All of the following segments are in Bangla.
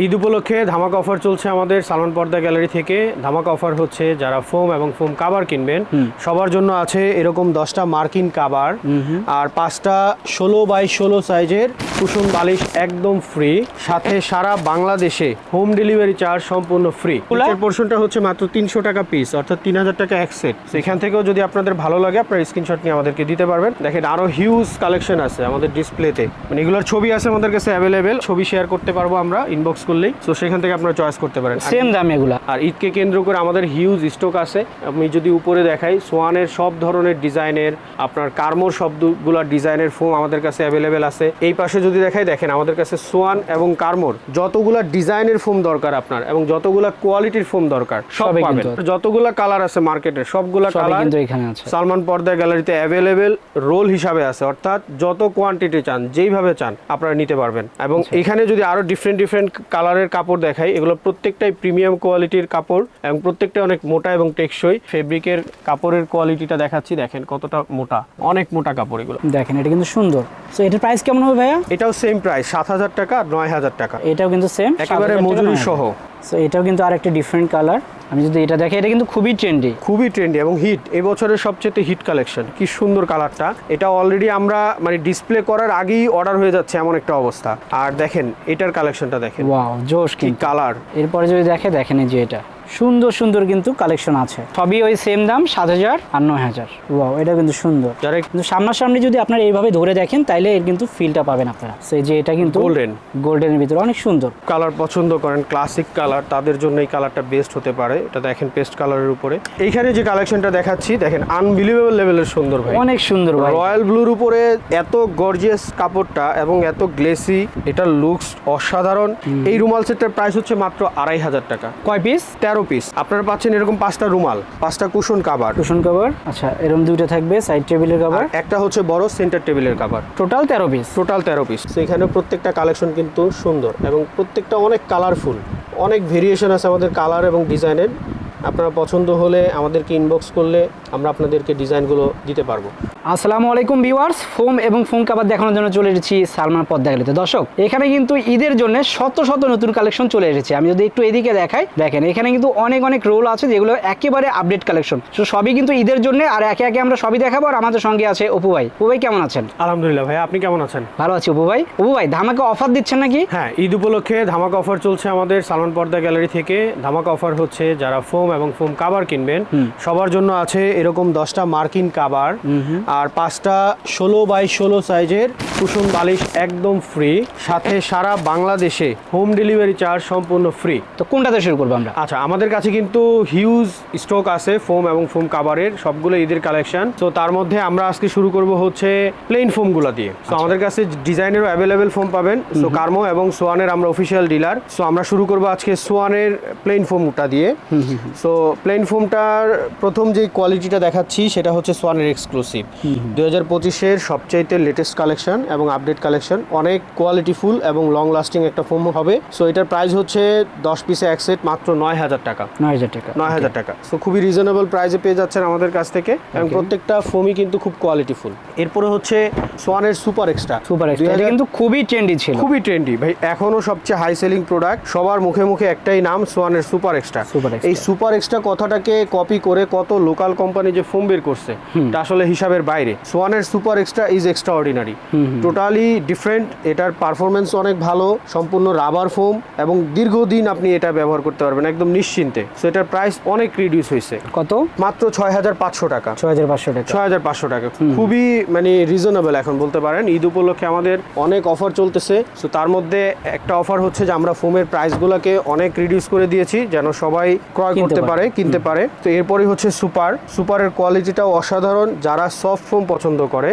ঈদ উপলক্ষে ধামাকা অফার চলছে আমাদের সালমান পর্দা গ্যালারি থেকে। ধামাকা অফার হচ্ছে যারা ফোম এবং ফোম কাভার কিনবেন সবার জন্য আছে এরকম দশটা মার্কিন কাভার আর পাঁচটা ষোলো বাই ষোলো সাইজের কুসুম বালিশ একদম ফ্রি সাথে সারা বাংলাদেশে হোম ডেলিভারি চার্জ সম্পূর্ণ ফ্রি। এর পোর্শনটা হচ্ছে মাত্র তিনশো টাকা পিস অর্থাৎ তিন হাজার টাকা এক সেট সেখান থেকেও যদি আপনাদের ভালো লাগে আপনার স্ক্রিনশট নিয়ে আমাদেরকে দিতে পারবেন। দেখেন আরও হিউজ কালেকশন আছে আমাদের ডিসপ্লেতে মানে এগুলোর ছবি আছে আমাদের কাছে অ্যাভেলেবেল ছবি শেয়ার করতে পারব আমরা ইনবক্স করলেই তো সেখান থেকে আপনারা চয়েস করতে পারেন। সেম দাম এগুলা। আর ঈদকে কেন্দ্র করে আমাদের হিউজ স্টক আছে। আমি যদি উপরে দেখাই সোয়ানের সব ধরনের ডিজাইনের আপনার কার্মোর সবগুলো ডিজাইনের ফোম আমাদের কাছে অ্যাভেলেবেল আছে। এই পাশে যদি দেখাই দেখেন আমাদের কাছে সোয়ান এবং কার্মোর যতগুলা ডিজাইনের ফোম দরকার আপনার এবং যতগুলা কোয়ালিটির ফোম দরকার সব পাবেন। যতগুলা কালার আছে মার্কেটে সবগুলা কালার কিন্তু এখানে আছে। সালমান পর্দা গ্যালারিতে অ্যাভেলেবেল রোল হিসাবে আছে। অর্থাৎ যত কোয়ান্টিটি চান যেইভাবে চান আপনারা নিতে পারবেন। এবং আচ্ছা। এখানে যদি আরও ডিফারেন্ট ডিফারেন্ট কালারের কাপড় দেখাই। এগুলো প্রত্যেকটাই প্রিমিয়াম কোয়ালিটির কাপড় এবং প্রত্যেকটা অনেক মোটা এবং টেকসই। ফেব্রিকের কাপড়ের কোয়ালিটিটা দেখাচ্ছি দেখেন কতটা মোটা। অনেক মোটা কাপড় এগুলো। দেখেন এটা কিন্তু সুন্দর। তো এটার প্রাইস কেমন হবে ভাইয়া? এটাও সেম প্রাইস সাত হাজার টাকা আর নয় হাজার টাকা। এটাও কিন্তু সেম একেবারে মজুরি সহ। সো এটাও কিন্তু আর একটা ডিফারেন্ট কালার আমি যদি এটা দেখি এটা কিন্তু খুবই ট্রেন্ডি খুবই ট্রেন্ডি এবং হিট এবছরের বছরের সবচেয়ে হিট কালেকশন কি সুন্দর কালারটা এটা অলরেডি আমরা মানে ডিসপ্লে করার আগেই অর্ডার হয়ে যাচ্ছে এমন একটা অবস্থা। আর দেখেন এটার কালেকশনটা দেখেন। ওয়াও জোশ কি কালার এরপরে যদি দেখে দেখেন এই যে এটা। সুন্দর সুন্দর কিন্তু কালেকশন আছে। সবই ওই সেম দাম সাত হাজার আর নয় হাজার। ওয়াও এটা কিন্তু সুন্দর। যারা কিন্তু সামনাসামনি যদি আপনারা এইভাবে ধরে দেখেন তাইলে এর কিন্তু ফিলটা পাবেন আপনারা। সেই যে এটা কিন্তু গোল্ডেন গোল্ডেনের ভিতরে অনেক সুন্দর। কালার পছন্দ করেন ক্লাসিক কালার তাদের জন্য এই কালারটা বেস্ট হতে পারে। এটা দেখেন পেস্ট কালারের উপরে। এইখানে যে কালেকশনটা দেখাচ্ছি দেখেন আনবিলিভেবল লেভেলের সুন্দর ভাই। অনেক সুন্দর ভাই। রয়্যাল ব্লুর উপরে এত গর্জিয়াস কাপড়টা এবং এত গ্লেসি এটা লুকস অসাধারণ। এই রুমাল সেটটার প্রাইস হচ্ছে মাত্র আড়াই হাজার টাকা। কয় পিস তেরো পিস আপনারা পাচ্ছেন এরকম পাঁচটা রুমাল পাঁচটা কুশন কাভার কুশন কভার আচ্ছা এরকম দুইটা থাকবে সাইড টেবিলের কাভার একটা হচ্ছে বড় সেন্টার টেবিলের কাভার টোটাল তেরো পিস টোটাল তেরো পিস তো এখানে প্রত্যেকটা কালেকশন কিন্তু সুন্দর এবং প্রত্যেকটা অনেক কালারফুল অনেক ভেরিয়েশন আছে আমাদের কালার এবং ডিজাইনের আপনারা পছন্দ হলে আমাদেরকে ইনবক্স করলে আমরা আপনাদেরকে ডিজাইনগুলো দিতে পারব। আসসালামু আলাইকুম ভিউয়ার্স ফোম এবং ফোম কাবার দেখানোর জন্য চলে এসেছি সালমান পদ্মা গ্যালারিতে দর্শক এখানে কিন্তু ঈদের জন্য শত শত নতুন কালেকশন চলে এসেছে। আমি যদি একটু এদিকে দেখাই দেখেন এখানে কিন্তু অনেক অনেক রোল আছে যেগুলো একেবারে আপডেট কালেকশন তো সবই কিন্তু ঈদের জন্য আর একে একে আমরা সবই দেখাবো আর আমাদের সঙ্গে আছে অপু ভাই। অপু ভাই কেমন আছেন? আলহামদুলিল্লাহ ভাই আপনি কেমন আছেন? ভালো আছি অপু ভাই। অপু ভাই ধামাকে অফার দিচ্ছেন নাকি? হ্যাঁ ঈদ উপলক্ষে ধামাকা অফার চলছে আমাদের সালমান পর্দা গ্যালারি থেকে। ধামাকা অফার হচ্ছে যারা ফোম এবং ফোম কাভার কিনবেন সবার জন্য আছে এরকম দশটা মার্কিন কাবার আর পাঁচটা ষোলো বাই ষোলো সাইজের কুসুম বালিশ একদম ফ্রি সাথে সারা বাংলাদেশে হোম ডেলিভারি চার্জ সম্পূর্ণ ফ্রি তো কোনটাতে শুরু করব আমরা? আচ্ছা আমাদের কাছে কিন্তু হিউজ স্টক আছে ফোম এবং ফোম কাভারের সবগুলো ঈদের কালেকশন তো তার মধ্যে আমরা আজকে শুরু করব হচ্ছে প্লেন ফোমগুলো দিয়ে। তো আমাদের কাছে ডিজাইনেরও অ্যাভেলেবেল ফোম পাবেন সো কার্মো এবং সোয়ানের আমরা অফিসিয়াল ডিলার সো আমরা শুরু করব আজকে সোয়ানের প্লেন ফোমটা দিয়ে। সো প্লেন ফোমটার প্রথম যে কোয়ালিটিটা দেখাচ্ছি সেটা হচ্ছে সোয়ানের এক্সক্লুসিভ দু হাজার পঁচিশের সবচাইতে লেটেস্ট কালেকশন এবং আপডেট কালেকশন অনেক কোয়ালিটিফুল এবং লং লাস্টিং একটা ফোম হবে। সো এটার প্রাইস হচ্ছে দশ পিসে এক সেট মাত্র নয় হাজার টাকা। নয় হাজার টাকা নয় হাজার টাকা। সো খুবই রিজনেবল প্রাইসে পেয়ে যাচ্ছেন আমাদের কাছ থেকে এবং প্রত্যেকটা ফোমই কিন্তু খুব কোয়ালিটিফুল এরপরে হচ্ছে সোয়ানের সুপার এক্সট্রা সুপার এক্সট্রা এটা কিন্তু খুবই ট্রেন্ডি ছিল। খুবই ট্রেন্ডি ভাই এখনও সবচেয়ে হাই সেলিং প্রোডাক্ট সবার মুখে মুখে একটাই নাম সোয়ানের সুপার এক্সট্রা। এই সুপার এক্সট্রা কথাটাকে কপি করে কত লোকাল কোম্পানি যে ফোম বের করছে এটা আসলে হিসাবের বাইরে। সোয়ানের super extra is extraordinary totally different এটার পারফরমেন্স অনেক ভালো সম্পূর্ণ রাবার ফোম এবং দীর্ঘদিন আপনি এটা ব্যবহার করতে পারবেন একদম নিশ্চিন্তে। সো এটার প্রাইস অনেক রিডিউস হয়েছে। কত? মাত্র ছয় হাজার পাঁচশো টাকা। ছয় হাজার পাঁচশো টাকা। ছয় হাজার পাঁচশো টাকা। খুবই মানে রিজনেবল এখন বলতে পারেন। ঈদ উপলক্ষে আমাদের অনেক অফার চলতেছে। সো তার মধ্যে একটা অফার হচ্ছে যে আমরা ফোমের প্রাইসগুলোকে অনেক রিডিউস করে দিয়েছি যেন সবাই ক্রয় করতে পারে। পারে কিনতে পারে। তো এরপরই হচ্ছে সুপার সুপার সুপারের কোয়ালিটিটাও অসাধারণ যারা সফট ফোম পছন্দ করে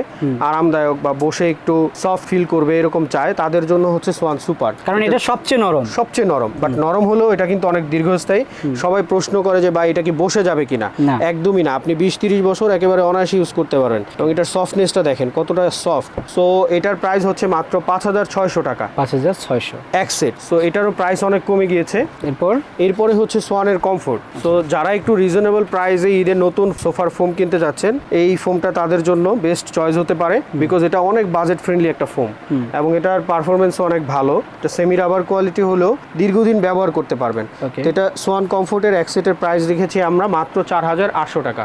আরামদায়ক বা বসে একটু সফট ফিল করবে এরকম চায় তাদের জন্য হচ্ছে সোয়ান সুপার কারণ এটা সবচেয়ে নরম। সবচেয়ে নরম বাট নরম হলেও এটা কিন্তু অনেক দীর্ঘস্থায়ী। সবাই প্রশ্ন করে যে ভাই এটা কি বসে যাবে কিনা? একদমই না। আপনি বিশ তিরিশ বছর একেবারে অনায়াসে ইউজ করতে পারেন এবং এটার সফটনেসটা দেখেন কতটা সফট সো এটার প্রাইস হচ্ছে মাত্র পাঁচ হাজার ছয়শো টাকা। পাঁচ হাজার ছয়শো। এক সেট সো এটারও প্রাইস অনেক কমে গিয়েছে। এরপর? এরপরে হচ্ছে সোয়ানের কমফোর্ট সো যারা একটু রিজনেবল প্রাইসে ঈদের নতুন সোফার ফোম কিনতে যাচ্ছেন এই ফোমটা তাদের জন্য বেস্ট চয়েস হতে পারে বিকজ এটা অনেক বাজেট ফ্রেন্ডলি একটা ফোম। এবং এটার পারফরমেন্স অনেক ভালো। এটা সেমি রাবার কোয়ালিটি হলেও দীর্ঘদিন ব্যবহার করতে পারবেন। এটা সোয়ান কমফোর্টের এক সেটের প্রাইস রেখেছি আমরা মাত্র চার হাজার আটশো টাকা।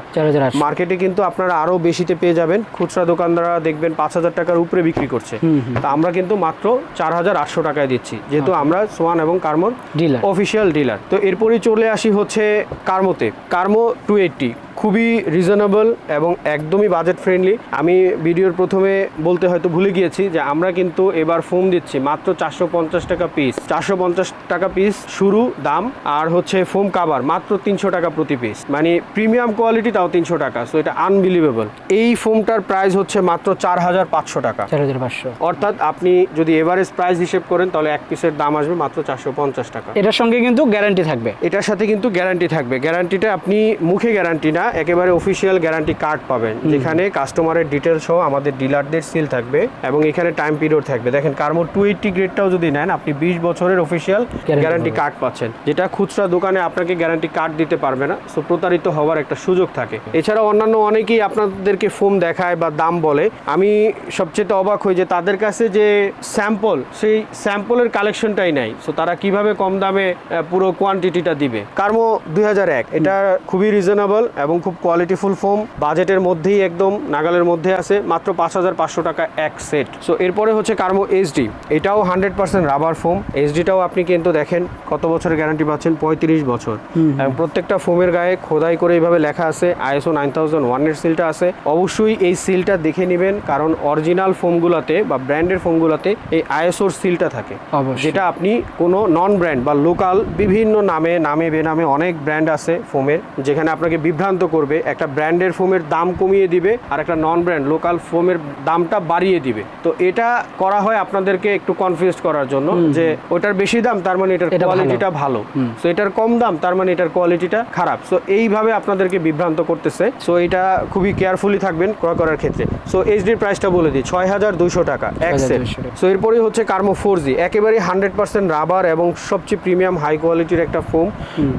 মার্কেটে কিন্তু আপনারা আরও বেশিতে পেয়ে যাবেন। খুচরা দোকানদাররা দেখবেন পাঁচ হাজার টাকার উপরে বিক্রি করছে। তা আমরা কিন্তু মাত্র চার হাজার আটশো টাকায় দিচ্ছি। যেহেতু আমরা সোয়ান এবং কার্মোর ডিলার অফিসিয়াল ডিলার তো এরপরই চলে আসি হচ্ছে কার্মোতে কার্মো টু এইটটি খুবই রিজনেবল এবং একদমই বাজেট ফ্রেন্ডলি আমি ভিডিওর প্রথমে বলতে হয়তো ভুলে গিয়েছি যে আমরা কিন্তু এবার ফোম দিচ্ছি মাত্র চারশো পঞ্চাশ টাকা পিস চারশো পঞ্চাশ টাকা পিস শুরু দাম আর হচ্ছে ফোম কাভার মাত্র তিনশো টাকা প্রতি পিস মানে প্রিমিয়াম কোয়ালিটি তাও তিনশো টাকা সো এটা আনবিলিভেবল এই ফোমটার প্রাইস হচ্ছে মাত্র চার হাজার পাঁচশো টাকা। চার হাজার পাঁচশো। অর্থাৎ আপনি যদি এভারেজ প্রাইস হিসেব করেন তাহলে এক পিসের দাম আসবে মাত্র চারশো পঞ্চাশ টাকা। এটার সঙ্গে কিন্তু গ্যারান্টি থাকবে। এটার সাথে কিন্তু গ্যারান্টি থাকবে। গ্যারান্টিটা আপনি মুখে গ্যারান্টি না একেবারে অফিসিয়াল গ্যারান্টি কার্ড পাবেন যেখানে কাস্টমারের ডিটেলস সহ আমাদের ডিলারদের সিল থাকবে এবং এখানে টাইম পিরিয়ড থাকবে। দেখেন কার্মো টু এইটটি গ্রেডটাও যদি নেন আপনি বিশ বছরের অফিসিয়াল গ্যারান্টি কার্ড পাচ্ছেন। যেটা খুচরা দোকানে আপনাকে গ্যারান্টি কার্ড দিতে পারবে না সো প্রতারিত হওয়ার একটা সুযোগ থাকে। এছাড়া অন্যান্য অনেকেই আপনাদেরকে ফোম দেখায় বা দাম বলে। আমি সবচেয়ে অবাক হই যে তাদের কাছে যে স্যাম্পল সেই স্যাম্পলের কালেকশনটাই নাই। সো তারা কীভাবে কম দামে পুরো কোয়ান্টিটিটা দিবে? কার্মো দুই হাজার এক এটা খুবই রিজনেবল এবং খুব কোয়ালিটিফুল ফোম বাজেটের মধ্যেই একদম নাগালের মধ্যে আছে মাত্র পাঁচ হাজার পাঁচশো টাকা এক সেট সো এরপরে হচ্ছে কার্মো এইচডি এটাও হান্ড্রেড পার্সেন্ট রাবার ফোম এইচডিটাও আপনি কিন্তু দেখেন কত বছরের গ্যারান্টি পাচ্ছেন? পঁয়ত্রিশ বছর। এবং প্রত্যেকটা ফোমের গায়ে খোদাই করে এইভাবে লেখা আছে আইএসও নাইন থাউজেন্ড ওয়ানের সিলটা আছে। অবশ্যই এই সিলটা দেখে নেবেন কারণ অরিজিনাল ফোমগুলোতে বা ব্র্যান্ডের ফোমগুলোতে এই আইএসওর সিলটা থাকে। যেটা আপনি কোনো নন ব্র্যান্ড বা লোকাল বিভিন্ন নামে নামে বেনামে অনেক ব্র্যান্ড আছে ফোমের যেখানে আপনাকে বিভ্রান্ত করবে একটা ব্র্যান্ডের ফোমের দাম কমিয়ে দিবে আর একটা নন ব্র্যান্ড লোকাল ফোমের দামটা বাড়িয়ে দিবে। তো এটা করা হয় আপনাদেরকে একটু কনফিউজ করার জন্য যে ওটার বেশি দাম তার মানে এটার কোয়ালিটিটা ভালো। সো এটার কম দাম তার মানে এটার কোয়ালিটিটা খারাপ। সো এইভাবে আপনাদেরকে বিভ্রান্ত করতেছে। সো এটা খুবই কেয়ারফুলি থাকবেন ক্রয় করার ক্ষেত্রে। সো এইচডির প্রাইসটা বলে দিই ছয় হাজার দুইশো টাকা এক সেট সো এরপরেই হচ্ছে কার্মো ফোর জি একেবারে হান্ড্রেড পার্সেন্ট রাবার এবং সবচেয়ে প্রিমিয়াম হাই কোয়ালিটির একটা ফোম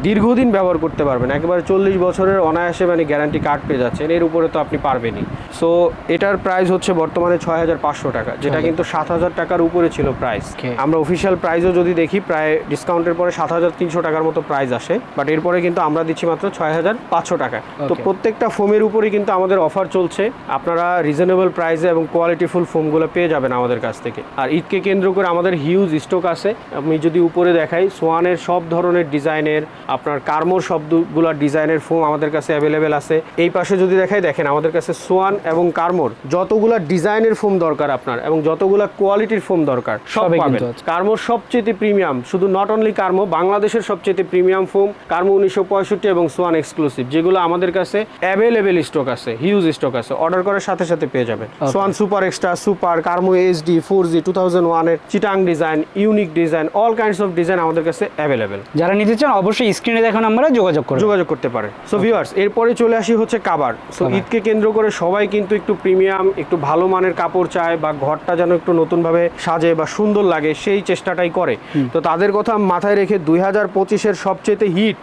দীর্ঘদিন ব্যবহার করতে পারবেন একেবারে চল্লিশ বছরের অনায়াসে মানে গ্যারান্টি কার্ড পেয়ে যাচ্ছেন এর উপরে তো আপনি পারবেনই। সো এটার প্রাইস হচ্ছে বর্তমানে ছয় হাজার পাঁচশো টাকা যেটা কিন্তু সাত হাজার টাকার উপরে ছিল প্রাইস আমরা অফিসিয়াল প্রাইসও যদি দেখি প্রায় ডিসকাউন্টের পরে সাত হাজার তিনশো টাকার মতো প্রাইস আসে বাট এরপরে কিন্তু আমরা দিচ্ছি মাত্র ছয় হাজার পাঁচশো টাকা। তো প্রত্যেকটা ফোমের উপরেই কিন্তু আমাদের অফার চলছে। আপনারা রিজনেবল প্রাইসে এবং কোয়ালিটিফুল ফোমগুলো পেয়ে যাবেন আমাদের কাছ থেকে। আর ঈদকে কেন্দ্র করে আমাদের হিউজ স্টক আছে। আমি যদি উপরে দেখাই সোয়ানের সব ধরনের ডিজাইনের আপনার কার্মোর সবগুলো ডিজাইনের ফোম আমাদের কাছে অ্যাভেলেবেল আছে। এই পাশে যদি দেখাই দেখেন আমাদের কাছে সোয়ান এবং কার্মোর যতগুলা ডিজাইনের ফোম দরকার আপনার এবং যতগুলা কোয়ালিটির ফোম দরকার সব পাবেন। কার্মো সবচেয়ে প্রিমিয়াম শুধু নট অনলি কার্মো বাংলাদেশের সবচেয়ে প্রিমিয়াম ফোম কার্মো উনিশশো পঁয়ষট্টি এবং সোয়ান এক্সক্লুসিভ যেগুলো আমাদের কাছে অ্যাভেলেবেল স্টক আছে হিউজ স্টক আছে। অর্ডার করার সাথে সাথে পেয়ে যাবেন। Swan super extra super Karmo HD four G two thousand ওয়ানের Chittagong design unique design all kinds of design আমাদের কাছে অ্যাভেলেবেল যারা নিতে চান অবশ্যই স্ক্রিনে দেখা নাম্বারে যোগাযোগ যোগাযোগ করতে পারে সো ভিউয়ার্স এরপরে চলে আসি হচ্ছে কাবার। সো। ঈদকে কেন্দ্র করে সবাই কিন্তু একটু প্রিমিয়াম একটু ভালো মানের কাপড় চায় বা ঘরটা যেন একটু নতুনভাবে সাজে বা সুন্দর লাগে সেই চেষ্টাটাই করে। তো তাদের কথা মাথায় রেখে দুই হাজার পঁচিশের সবচেয়ে হিট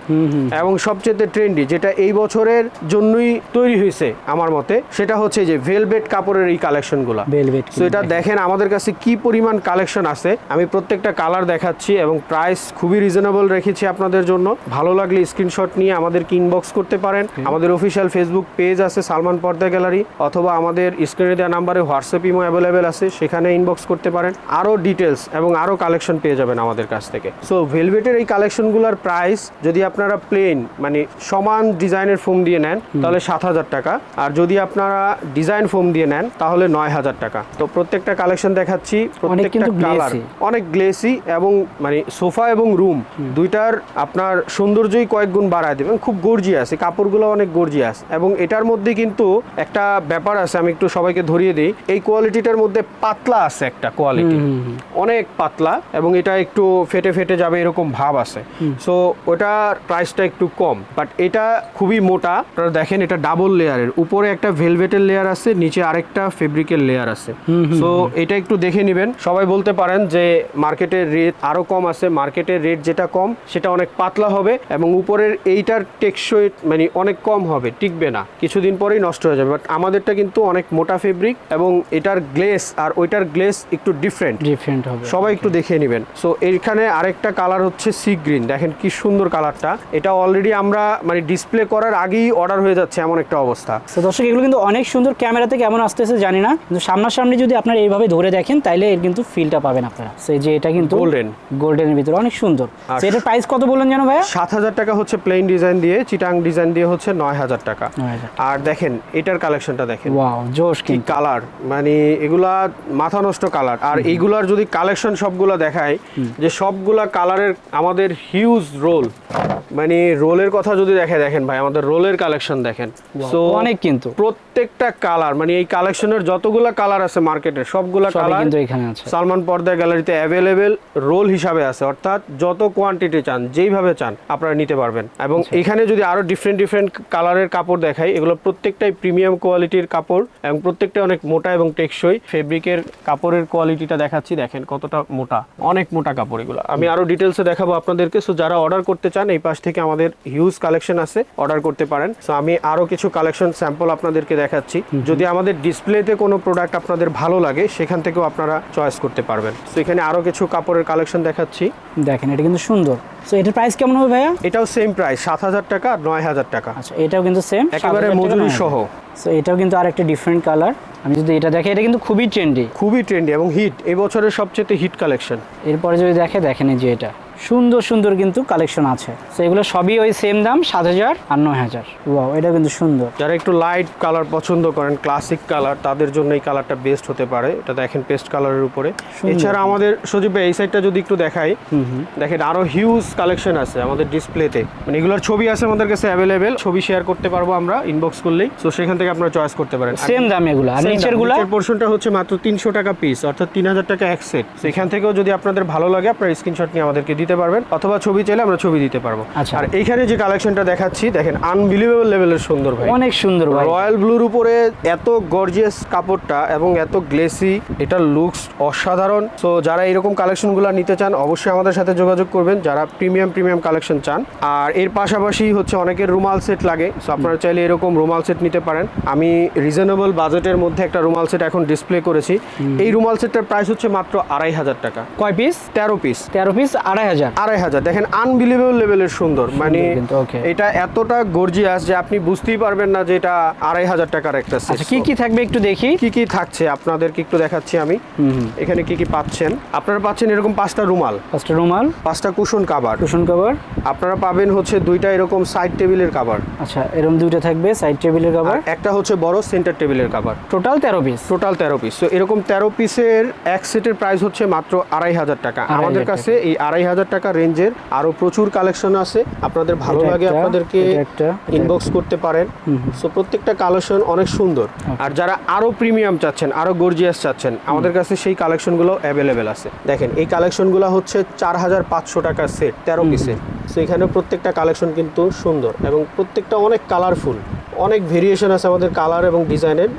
এবং সবচেয়ে ট্রেন্ডি যেটা এই বছরের জন্যই তৈরি হয়েছে আমার মতে সেটা হচ্ছে যে ভেলভেট কাপড়ের এই কালেকশনগুলো। Velvet সো এটা দেখেন আমাদের কাছে কি পরিমাণ কালেকশন আছে। আমি প্রত্যেকটা কালার দেখাচ্ছি এবং প্রাইস খুবই রিজনেবল রেখেছি আপনাদের জন্য। ভালো লাগলে স্ক্রিনশট নিয়ে আমাদের ইনবক্স করতে পারেন। আমাদের অফিসিয়াল ফেসবুক পেজ আছে সালমান পর্দা গ্যালারি অথবা আমাদের স্ক্রিনে দেওয়া নাম্বারে হোয়াটসঅ্যাপ ইমো অ্যাভেলেবেল আছে সেখানে ইনবক্স করতে পারেন। আরও ডিটেলস এবং আরও কালেকশন পেয়ে যাবেন আমাদের কাছ থেকে। সো ভেলভেটের এই কালেকশনগুলোর প্রাইস যদি আপনারা প্লেন মানে সমান ডিজাইনের ফোম দিয়ে নেন তাহলে সাত হাজার টাকা। আর যদি আপনারা ডিজাইন ফোম দিয়ে নেন তাহলে নয় হাজার টাকা। তো প্রত্যেকটা কালেকশন দেখাচ্ছি প্রত্যেকটা কালার অনেক গ্লেসি এবং মানে সোফা এবং রুম দুইটার আপনার সৌন্দর্যই কয়েক গুণ বাড়ায় দেবেন খুব গর্জিয়াস এই কাপড়গুলো অনেক গর্জিয়াস এবং এটার মধ্যে কিন্তু একটা ব্যাপার আছে আমি একটু সবাইকে ধরিয়ে দিই। এই কোয়ালিটিটার মধ্যে পাতলা আছে একটা কোয়ালিটি অনেক পাতলা এবং এটা একটু ফেটে ফেটে যাবে এরকম ভাব আছে। সো ওটার প্রাইসটা একটু কম বাট এটা খুবই মোটা। আপনারা দেখেন এটা ডাবল লেয়ারের উপরে একটা ভেলভেটের লেয়ার আছে নিচে আরেকটা ফেব্রিকের লেয়ার আছে। সো এটা একটু দেখে নেবেন। সবাই বলতে পারেন যে মার্কেটের রেট আরও কম আছে। মার্কেটের রেট যেটা কম সেটা অনেক পাতলা হবে এবং উপরের এইটার টেকসই মানে অনেক কম হবে টিকবে না। কিছুদিন পরেই নষ্ট হয়ে যাবে। বাট আমাদেরটা কিন্তু অনেক মোটা ফেব্রিক এবং এটার গ্লেস আর ওইটার গ্লেস একটু ডিফারেন্ট ডিফারেন্ট হবে। সবাই একটু দেখে নেবেন। সো এইখানে আরেকটা কালার হচ্ছে সি গ্রিন দেখেন কি সুন্দর কালারটা এটা অলরেডি আমরা মানে ডিসপ্লে করার আগেই অর্ডার হয়ে যাচ্ছে এমন একটা অবস্থা। তো দর্শক এগুলো কিন্তু অনেক সুন্দর ক্যামেরা ক্যামেরাতে কেমন আসতেছে জানি না। কিন্তু সামনাসামনি যদি আপনারা এইভাবে ধরে দেখেন তাইলে এর কিন্তু ফিলটা পাবেন আপনারা। সেই যে এটা কিন্তু গোল্ডেন গোল্ডেনের ভিতরে। অনেক সুন্দর। এটার প্রাইস কত বললেন জানো ভাইয়া? সাত হাজার টাকা হচ্ছে প্লেন ডিজাইন দিয়ে চিটাং ডিজাইন দিয়ে হচ্ছে নয় হাজার টাকা। আর দেখেন এটার কালেকশনটা দেখেন। জোশ কি কালার মানে এগুলা মাথা নষ্ট কালার আর এইগুলার যদি কালেকশন সবগুলা দেখায় যে সবগুলা কালারের আমাদের হিউজ রোল মানে রোলের কথা যদি দেখে দেখেন ভাই আমাদের রোলের কালেকশন দেখেন। সো অনেক কিন্তু। প্রত্যেকটা কালার মানে এই কালেকশনের যতগুলা কালার আছে মার্কেটে সবগুলা কালার কিন্তু এখানে আছে। সালমান পর্দা গ্যালারিতে অ্যাভেলেবেল রোল হিসাবে আছে। অর্থাৎ যত কোয়ান্টিটি চান যেইভাবে চান আপনারা নিতে পারবেন। এবং আচ্ছা। এখানে যদি আরও ডিফারেন্ট ডিফারেন্ট কালারের কাপড় দেখাই এগুলো প্রত্যেকটাই প্রিমিয়াম কোয়ালিটির কাপড় এবং প্রত্যেকটা অনেক মোটা এবং টেকসই। ফেব্রিকের কাপড়ের কোয়ালিটিটা দেখাচ্ছি দেখেন কতটা মোটা অনেক মোটা কাপড় এগুলো। আমি আরও ডিটেলসে দেখাবো আপনাদেরকে সো যারা অর্ডার করতে চান এই পাশ থেকে আমাদের হিউজ কালেকশন আছে অর্ডার করতে পারেন। সো আমি আরও কিছু কালেকশন স্যাম্পল আপনাদেরকে দেখাচ্ছি। যদি আমাদের ডিসপ্লেতে কোনো প্রোডাক্ট আপনাদের ভালো লাগে সেখান থেকেও আপনারা চয়েস করতে পারবেন। সো এখানে আরও কিছু কাপড়ের কালেকশন দেখাচ্ছি। দেখেন এটা কিন্তু সুন্দর। তো এটার প্রাইস কেমন হবে ভাইয়া? এটাও সেম প্রাইস সাত হাজার টাকা আর নয় হাজার টাকা। আচ্ছা এটাও কিন্তু সেম একেবারে মজুরি সহ। সো এটাও কিন্তু আর একটা ডিফারেন্ট কালার আমি যদি এটা দেখে এটা কিন্তু খুবই ট্রেন্ডি খুবই ট্রেন্ডি এবং হিট এবছরের সবচেয়ে হিট কালেকশন এরপরে যদি দেখে দেখেন এই যে এটা। সুন্দর সুন্দর কিন্তু কালেকশন আছে। তো এগুলো সবই ওই সেম দাম সাত হাজার আর নয় হাজার। ওয়াও এটা কিন্তু সুন্দর। যারা একটু লাইট কালার পছন্দ করেন ক্লাসিক কালার তাদের জন্য এই কালারটা বেস্ট হতে পারে। এটা দেখেন পেস্ট কালারের উপরে। এছাড়া আমাদের সজীব এই সাইডটা যদি একটু দেখাই দেখেন আরও হিউজ কালেকশন আছে আমাদের ডিসপ্লেতে মানে এগুলোর ছবি আছে আমাদের কাছে অ্যাভেলেবেল ছবি শেয়ার করতে পারব আমরা ইনবক্স করলেই। তো সেখান থেকে আপনারা চয়েস করতে পারেন। সেম দাম এগুলো। আর নিচেরগুলা? নিচের পোর্শনটা হচ্ছে মাত্র তিনশো টাকা পিস অর্থাৎ তিন হাজার টাকা এক সেট সেখান থেকেও যদি আপনাদের ভালো লাগে আপনারা স্ক্রিনশট নিয়ে আমাদেরকে দিতে পারবেন অথবা ছবি চাইলে আমরা ছবি দিতে পারব। আচ্ছা। আর এইখানে যে কালেকশনটা দেখাচ্ছি দেখেন আনবিলিভেবল লেভেলের সুন্দর ভাই। অনেক সুন্দর ভাই। রয়্যাল ব্লুর উপরে এত গর্জিয়াস কাপড়টা এবং এত গ্লেসি এটা লুকস অসাধারণ। সো যারা এরকম কালেকশনগুলো নিতে চান অবশ্যই আমাদের সাথে যোগাযোগ করবেন যারা প্রিমিয়াম প্রিমিয়াম কালেকশন চান। আর এর পাশাপাশি হচ্ছে অনেকের রুমাল সেট লাগে সো আপনারা চাইলে এরকম রুমাল সেট নিতে পারেন। আমি রিজনেবল বাজেটের মধ্যে একটা রুমাল সেট এখন ডিসপ্লে করেছি। এই রুমাল সেটটার প্রাইস হচ্ছে মাত্র আড়াই হাজার টাকা। কয় পিস তেরো পিস তেরো পিস আড়াই হাজার। আড়াই হাজার। দেখেন আনবিলিভেবল লেভেলের সুন্দর। মানে এটা এতটা গর্জিয়াস যে আপনি বুঝতেই পারবেন না যে এটা আড়াই হাজার টাকার একটা আচ্ছা কি কি থাকবে একটু দেখি? কি কি থাকছে? আপনাদেরকে একটু দেখাচ্ছি আমি। এখানে কি কি পাচ্ছেন? আপনারা পাচ্ছেন এরকম পাঁচটা রুমাল। ফার্স্ট রুমাল? পাঁচটা কুশন কাভার কুশন কভার আপনারা পাবেন হচ্ছে দুইটা এরকম সাইড টেবিলের কাভার আচ্ছা এরকম দুইটা থাকবে সাইড টেবিলের কভার একটা হচ্ছে বড় সেন্টার টেবিলের কাভার টোটাল তেরো পিস টোটাল তেরো পিস তো এরকম তেরো পিসের এক সেটের প্রাইস হচ্ছে মাত্র আড়াই হাজার টাকা। আমাদের কাছে এই আড়াই হাজার টাকা রেঞ্জের আরও প্রচুর কালেকশন আছে। আপনাদের ভালো লাগে আপনাদেরকে ইনবক্স করতে পারেন। সো প্রত্যেকটা কালেকশন অনেক সুন্দর। আর যারা আরও প্রিমিয়াম চাচ্ছেন আরও গর্জিয়াস চাচ্ছেন আমাদের কাছে সেই কালেকশনগুলো অ্যাভেলেবেল আছে। দেখেন এই কালেকশনগুলো হচ্ছে চার হাজার পাঁচশো টাকার সেট তেরো পিসের সো এখানে প্রত্যেকটা কালেকশন কিন্তু সুন্দর এবং প্রত্যেকটা অনেক কালারফুল অনেক ভেরিয়েশন আছে আমাদের কালার এবং ডিজাইনের।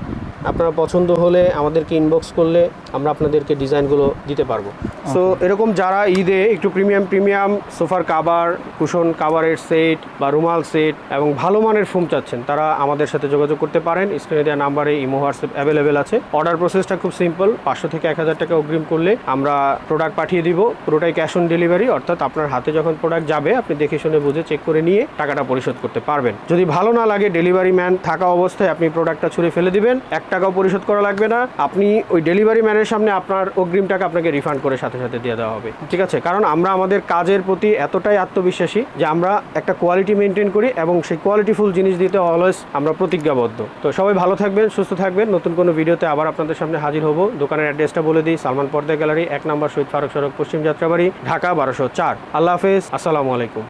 আপনারা পছন্দ হলে আমাদেরকে ইনবক্স করলে আমরা আপনাদেরকে ডিজাইনগুলো দিতে পারব। সো এরকম যারা ঈদে একটু প্রিমিয়াম প্রিমিয়াম সোফার কাভার কুশন কাভারের সেট বা রুমাল সেট এবং ভালো মানের ফোম চাচ্ছেন তারা আমাদের সাথে যোগাযোগ করতে পারেন। স্ক্রিনে দেওয়া নাম্বারে ইমো হোয়াটসঅ্যাপ অ্যাভেলেবেল আছে। অর্ডার প্রসেসটা খুব সিম্পল পাঁচশো থেকে এক হাজার টাকা অগ্রিম করলে আমরা প্রোডাক্ট পাঠিয়ে দিব। পুরোটাই ক্যাশ অন ডেলিভারি অর্থাৎ আপনার হাতে যখন প্রোডাক্ট যাবে আপনি দেখে শুনে বুঝে চেক করে নিয়ে টাকাটা পরিশোধ করতে পারবেন। যদি ভালো না লাগে ডেলিভারি ম্যান থাকা অবস্থায় আপনি প্রোডাক্টটা ছুঁড়ে ফেলে দিবেন। এক টাকাও পরিশোধ করা লাগবে না। আপনি ওই ডেলিভারি ম্যানের সামনে আপনার অগ্রিম টাকা আপনাকে রিফান্ড করে সাথে সাথে দিয়ে দেওয়া হবে। ঠিক আছে? কারণ আমরা আমাদের কাজের প্রতি এতটাই আত্মবিশ্বাসী যে আমরা একটা কোয়ালিটি মেনটেন করি এবং সেই কোয়ালিটিফুল জিনিস দিতে অলওয়েজ আমরা প্রতিজ্ঞাবদ্ধ। তো সবাই ভালো থাকবেন, সুস্থ থাকবেন। নতুন কোনো ভিডিওতে আবার আপনাদের সামনে হাজির হব। দোকানের অ্যাড্রেসটা বলে দিই, সালমান পর্দা গ্যালারি, এক নম্বর শহীদ ফারুক সড়ক, পশ্চিম যাত্রাবাড়ি, ঢাকা বারোশো চার। আল্লাহ হাফেজ, আসসালামু আলাইকুম।